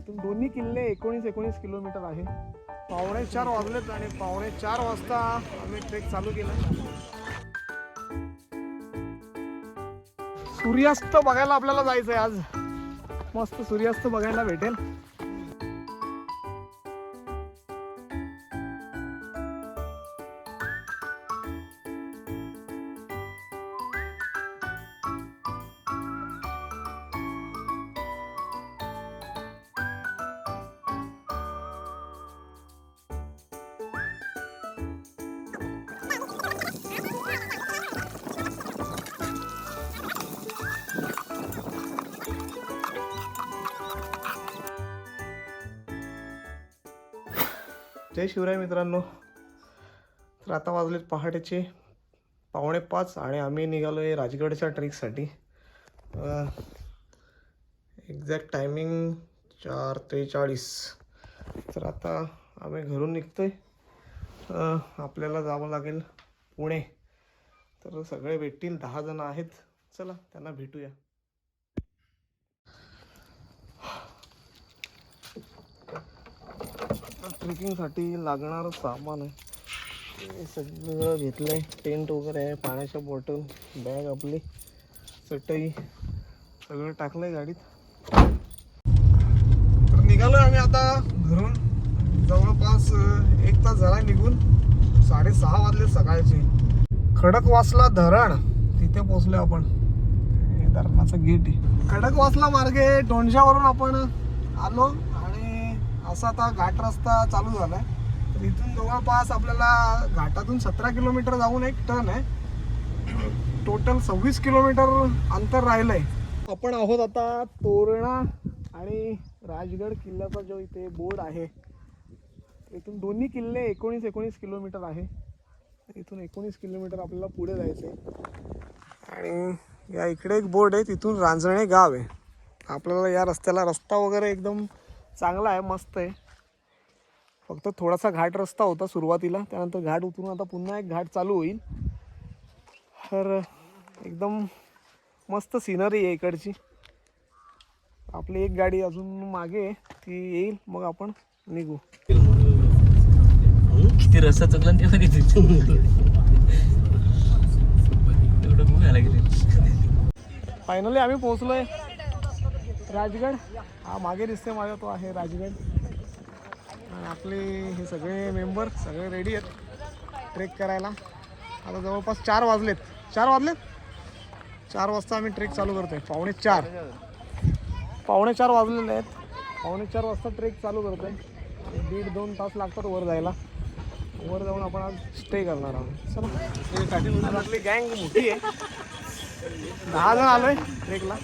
इथून दोन्ही किल्ले एकोणीस एकोणीस किलोमीटर आहे. पावणे चार वाजलेत आणि पावणे चार वाजता आम्ही ट्रेक चालू केला. सूर्यास्त बघायला आपल्याला जायचंय आज. मस्त सूर्यास्त बघायला भेटेल. जय शिवराय मित्रांनो. तर आता वाजलेत पहाटेचे पावणे पाच आणि आम्ही निघालो आहे राजगडच्या ट्रेकसाठी. एक्झॅक्ट टायमिंग चार त्रेचाळीस. तर आता आम्ही घरून निघतो आहे आपल्याला जावं लागेल पुणे. तर सगळे भेटतील दहा जण आहेत. चला त्यांना भेटूया. ट्रेकिंगसाठी लागणारं सामान आहे. हे सगळं घेतलं आहे टेंट वगैरे आहे पाण्याच्या बॉटल बॅग आपली चटई सगळं टाकलं आहे गाडीत. तर निघालो आम्ही आता घरून. जवळपास एक तास झाला निघून. साडेसहा वाजले सकाळचे. खडकवासला धरण. तिथे पोचलो आपण. हे धरणाचं गेट आहे. खडकवासला मार्गे टोणशावरून आपण आलो. असा आता घाट रस्ता चालू झालाय. तर इथून जवळपास आपल्याला घाटातून सतरा किलोमीटर जाऊन एक टर्न आहे. टोटल सव्वीस किलोमीटर अंतर राहिलं आहे आपण आहोत आता तोरणा आणि राजगड किल्ल्याचा जो इथे बोर्ड आहे इथून दोन्ही किल्ले एकोणीस एकोणीस किलोमीटर आहे. इथून एकोणीस किलोमीटर आपल्याला पुढे जायचं आहे आणि या इकडे एक बोर्ड आहे तिथून रांजणे गाव आहे. आपल्याला या रस्त्याला रस्ता वगैरे एकदम चांगला आहे मस्त आहे. फक्त थोडासा घाट रस्ता होता सुरुवातीला त्यानंतर घाट उतरून आता पुन्हा एक घाट चालू होईल. तर एकदम मस्त सिनरी आहे इकडची. आपली एक गाडी अजून मागे ती येईल मग आपण निघू. किती रस्ता चुकला ते किती? फायनली आम्ही पोहोचलोय. राजगड? हा मागे दिसते माझा तो आहे राजगड. आणि आपले हे सगळे मेंबर सगळे रेडी आहेत ट्रेक करायला. आता जवळपास चार वाजलेत. चार वाजलेत? चार वाजता आम्ही ट्रेक चालू करतोय. पावणे चार. पावणे चार वाजलेले आहेत. पावणे चार वाजता ट्रेक चालू करतोय. आणि दीड दोन तास लागतात वर जायला. वर जाऊन आपण आज स्टे करणार आहोत. चला. आपली गँग मोठी आहे. दहा जण आलोय ट्रेकला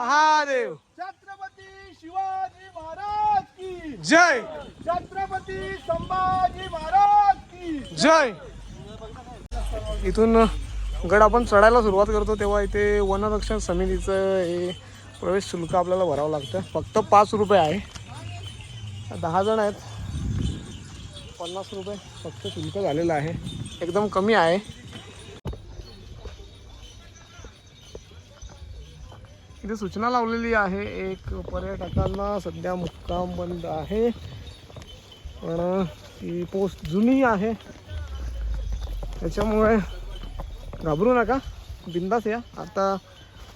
महादेव। छत्रपती शिवाजी महाराज की। जय। छत्रपती संभाजी महाराज की। जय। इथून गड आपण चढायला सुरुवात करतो तेव्हा इथे वनरक्षण समितीचं हे प्रवेश शुल्क आपल्याला भरावं लागतं. फक्त पाच रुपये आहे. दहा जण आहेत. पन्नास रुपये फक्त शुल्क झालेलं आहे. एकदम कमी आहे. इथे सूचना लावलेली आहे. एक पर्यटकांना सध्या मुक्काम बंद आहे. पण ही पोस्ट जुनी आहे. त्याच्यामुळे घाबरू नका. बिंदास या. आता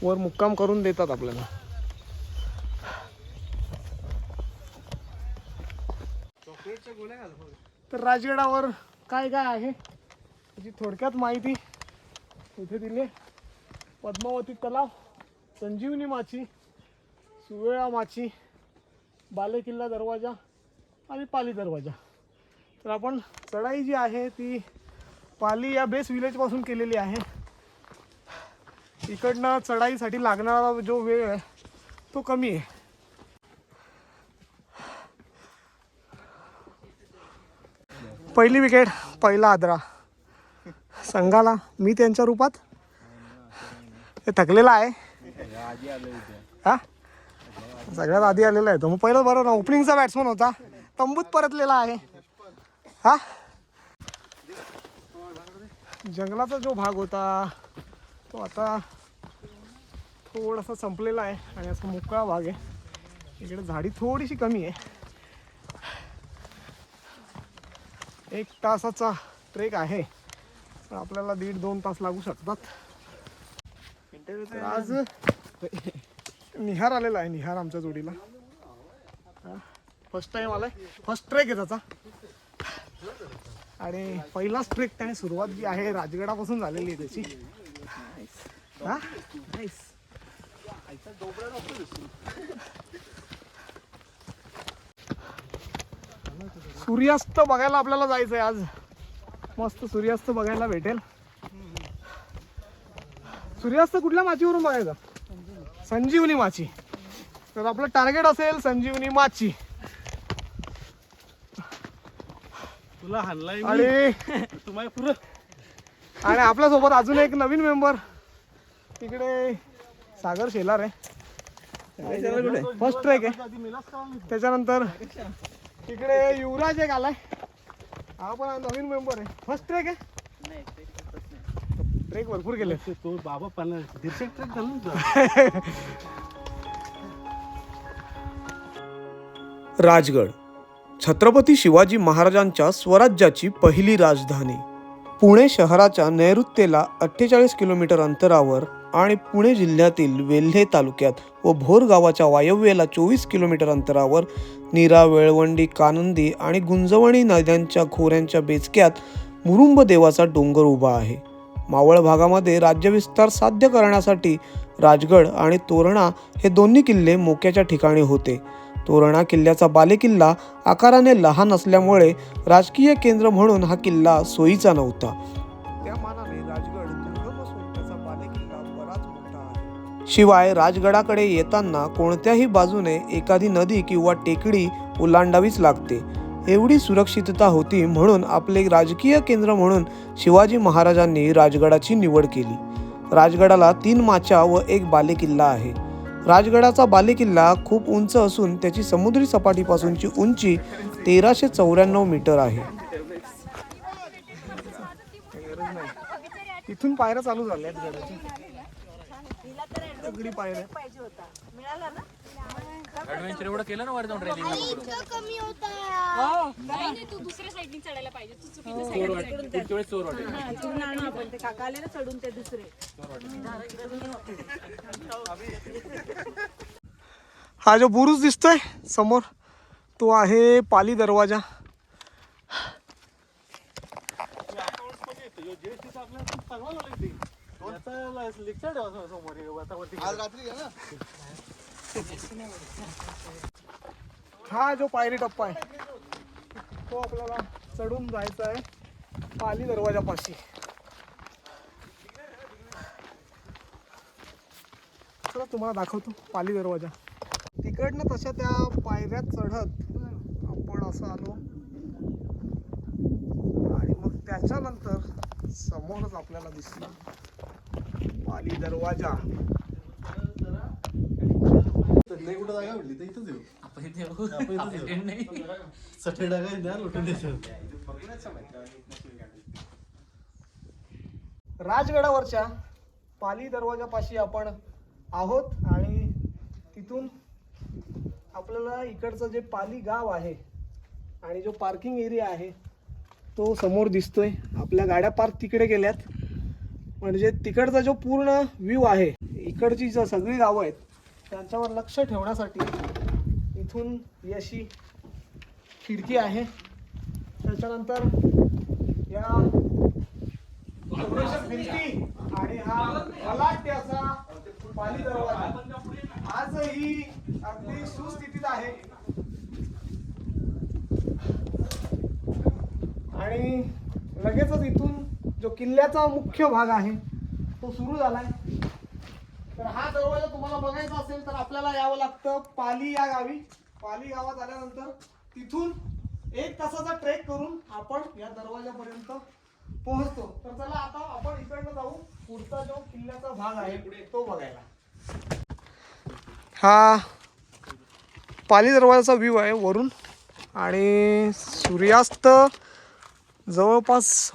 वर मुक्काम करून देतात आपल्याला. तर राजगडावर काय काय आहे? त्याची थोडक्यात माहिती इथे दिली पद्मावती तलाव. संजीवनी माची सुवेळा माची बालेकिल्ला दरवाजा आणि पाली दरवाजा. तर आपण चढाई जी आहे ती पाली या बेस विलेजपासून केलेली आहे. इकडनं चढाईसाठी लागणारा जो वेळ आहे तो कमी आहे. पहिली विकेट पहिला आदरा. संघाला मी त्यांच्या रूपात ते थकलेला आहे. हा? सगळ्यात आधी आलेला आहे तो. मग पहिलं बरं ना ओपनिंगचा बॅट्समन होता. तंबूत परतलेला आहे. हा? जंगलाचा जो भाग होता तो आता थोडासा संपलेला आहे. आणि असा मोकळा भाग आहे. इकडे झाडी थोडीशी कमी आहे. एक तासाचा ट्रेक आहे. आपल्याला दीड दोन तास लागू शकतात. तर आज निहार आलेला आहे निहार आमच्या जोडीला. फर्स्ट टाइम आलाय. फर्स्ट ट्रेक आहे त्याचा. आणि पहिलाच ट्रेक त्याने सुरुवात जी आहे राजगडापासून झालेली आहे त्याची. हा? नाईस सूर्यास्त बघायला आपल्याला जायचंय आज. मस्त सूर्यास्त बघायला भेटेल. सूर्यास्त कुठल्या माचीवरून बघायचा? संजीवनी माची. तर आपलं टार्गेट असेल संजीवनी माची. तुला हाणलाय आणि तुम्हाला पुरं आणि आपल्यासोबत अजून एक नवीन मेंबर तिकडे सागर शेलार आहे. फर्स्ट ट्रेक आहे. त्याच्यानंतर तिकडे युवराज एक आलाय. हा पण नवीन मेंबर आहे. फर्स्ट ट्रेक आहे. ट्रेक भरपूर केले. तो बाबा पण दीडशे ट्रेक झालं ना राजगड. छत्रपती शिवाजी महाराजांच्या स्वराज्याची पहिली राजधानी. पुणे शहराच्या नैऋत्येला अठ्ठेचाळीस किलोमीटर अंतरावर आणि पुणे जिल्ह्यातील वेल्हे तालुक्यात व भोर गावाच्या वायव्येला चोवीस किलोमीटर अंतरावर नीरा वेळवंडी कानंदी आणि गुंजवणी नद्यांच्या खोऱ्यांच्या बेचक्यात मुरुंब देवाचा डोंगर उभा आहे. मावळ भागामध्ये राज्यविस्तार साध्य करण्यासाठी राजगड आणि तोरणा हे दोन्ही किल्ले मोक्याच्या ठिकाणी होते. तोरणा किल्ल्याचा बालेकिल्ला आकाराने लहान असल्यामुळे राजकीय केंद्र म्हणून हा किल्ला सोयीचा नव्हता. त्या मानाने राजगड दुर्गम असून त्याचा बालेकिल्ला बराच मोठा आहे. शिवाय राजगडाकडे येताना कोणत्याही बाजूने एखादी नदी किंवा टेकडी ओलांडावीच लागते. एवढी सुरक्षितता होती म्हणून आपले राजकीय केंद्र म्हणून शिवाजी महाराजांनी राजगडाची निवड केली. राजगडाला तीन माच्या व एक बालेकिल्ला आहे. राजगडाचा बालेकिल्ला खूप उंच असून त्याची समुद्री सपाटीपासूनची उंची तेराशे चौऱ्याण्णव मीटर आहे. इथून पायऱ्या चालू झाल्या पायऱ्या पाहिजे होता मिळाला ना ऍडव्हेंचर एवढं केलं ना वर जाऊन ट्रेनिंग कमी होता नाही नाही तू दुसऱ्या साईडनी चढायला पाहिजे. तू चुकीच्या साईडने चढून पुढच्या वेळेस चोर वाटेल. चढून आणू आपण ते काका आले ना चढून ते दुसरे. हा जो बुरुज दिसतोय समोर तो आहे पाली दरवाजा. आज रात्री आहे ना. हा जो पायरी टप्पा आहे तो आपल्याला चढून जायचा आहे पाली दरवाजापाशी. चला तुम्हाला दाखवतो पाली दरवाजा. तिकडनं तशा त्या पायऱ्या चढत आपण असं आलो. आणि मग त्याच्यानंतर समोरच आपल्याला दिसला पाली दरवाजा. नाही कुठं जागा भेटली? तर इथंच येऊ. आपण इथे येऊ. आपण नाही. सठे डागा द्या लुटून द्यायचं राजगडावरच्या पाली दरवाजापाशी आपण आहोत आणि तिथून आपल्याला इकडचं जे पाली गाव आहे आणि जो पार्किंग एरिया आहे तो समोर दिसतोय. आपल्या गाड्या पार्क तिकडे गेल्यात. म्हणजे तिकडचा जो पूर्ण व्ह्यू आहे इकडची जी सगळी गावं आहेत त्यांच्यावर लक्ष ठेवण्यासाठी इथून ही अशी खिडकी आहे. त्याच्यानंतर या भिंती आणि हा अलाट्य असा पाली दरवाजा. आजही अगदी सुस्थितीत आहे. आणि लगेचच इथून जो किल्ल्याचा मुख्य भाग आहे तो सुरू झालाय. तर हा दरवाजा तुम्हाला बघायचा असेल तर आपल्याला यावं लागतं पाली या गावी. पाली गावात आल्यानंतर तिथून एक तासाचा ट्रेक करून आपण या दरवाजापर्यंत पोहोचतो. तर चला आता आपण इकडनं जाऊ. पुढचा जो किल्ल्याचा भाग आहे तो बघायला. हा पाली दरवाजाचा व्ह्यू आहे वरून. आणि सूर्यास्त जवळपास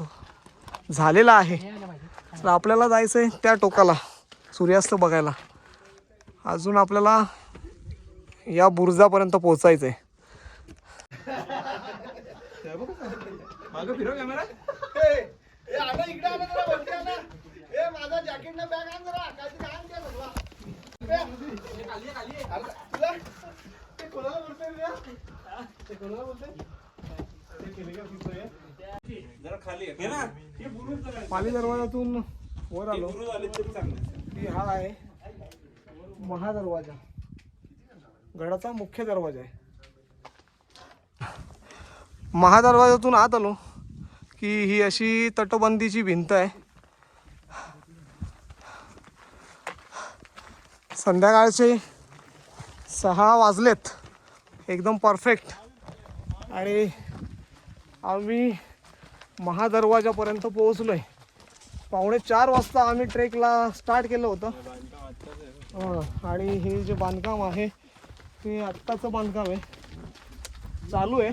झालेला आहे. तर आपल्याला जायचं आहे त्या टोकाला. सूर्यास्त बघायला. अजून आपल्याला या बुरुजापर्यंत पोहोचायचं आहे पाली दरवाजातून वर आलो. की हा आहे महादरवाजा. गडाचा मुख्य दरवाजा आहे. महादरवाजातून आत आलो की ही अशी तटबंदीची भिंत आहे. संध्याकाळचे सहा वाजलेत. एकदम परफेक्ट. आणि आम्ही महादरवाजापर्यंत पोहोचलो आहे पावणे चार वाजता आम्ही ट्रेकला स्टार्ट केलं होतं. आणि हे जे बांधकाम आहे ते आत्ताचं बांधकाम आहे. चालू आहे.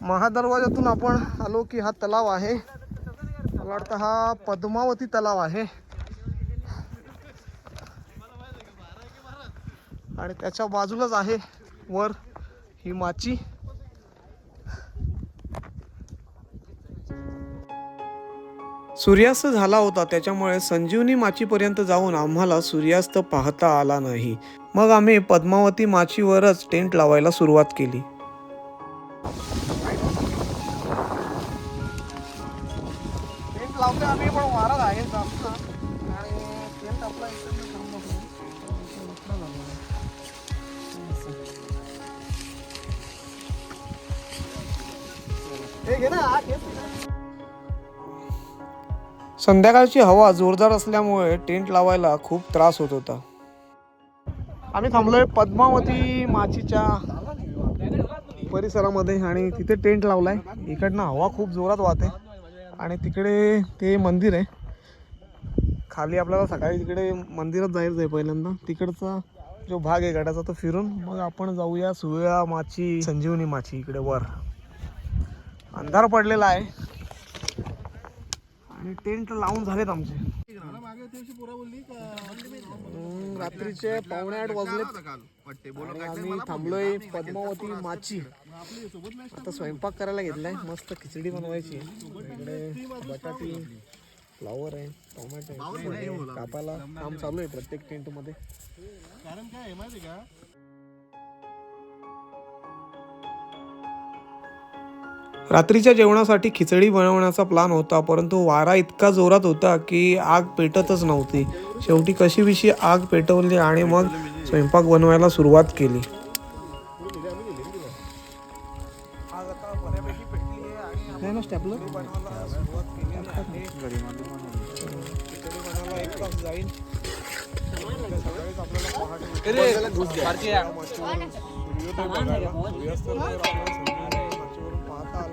महादरवाजातून आपण आलो की हा तलाव आहे. मला वाटतं हा पद्मावती तलाव आहे. आणि त्याच्या बाजूलाच आहे वर ही माची सूर्यास्त झाला होता त्याच्यामुळे संजीवनी माचीपर्यंत जाऊन आम्हाला सूर्यास्त पाहता आला नाही. मग आम्ही पद्मावती माचीवरच टेंट लावायला सुरुवात केली. टेंट आम्ही पण वारा आहे जास्त. आणि टेंट आपला हे घे ना. संध्याकाळची हवा जोरदार असल्यामुळे टेंट लावायला खूप त्रास होत होता. आम्ही थांबलोय पद्मावती माचीच्या परिसरामध्ये आणि तिथे टेंट लावलाय. इकडनं हवा खूप जोरात वाहते आणि तिकडे ते मंदिर आहे. खाली आपल्याला सकाळी तिकडे मंदिरात जायचं आहे पहिल्यांदा. तिकडचा जो भाग आहे गडाचा तो फिरून मग आपण जाऊया सुव्या माची संजीवनी माची इकडे वर. अंधार पडलेला आहे. आणि टेंट लावून झालेत आमचे. रात्रीचे पावणे आठ वाजलेत. आणि आम्ही थांबलोय पद्मावती माची. आता स्वयंपाक करायला घेतलाय. मस्त खिचडी बनवायची. इकडे बटाटी फ्लावर आहे टोमॅटो आहे कापायला. काम चालू आहे प्रत्येक टेंटमध्ये कारण काय आहे माहिती का? रात्रीच्या जेवणासाठी खिचडी बनवण्याचा प्लान होता परंतु वारा इतका जोरात होता की आग पेटतच नव्हती. शेवटी कशी विशी आग पेटवली आणि मग स्वयंपाक बनवायला सुरुवात केली. जाईल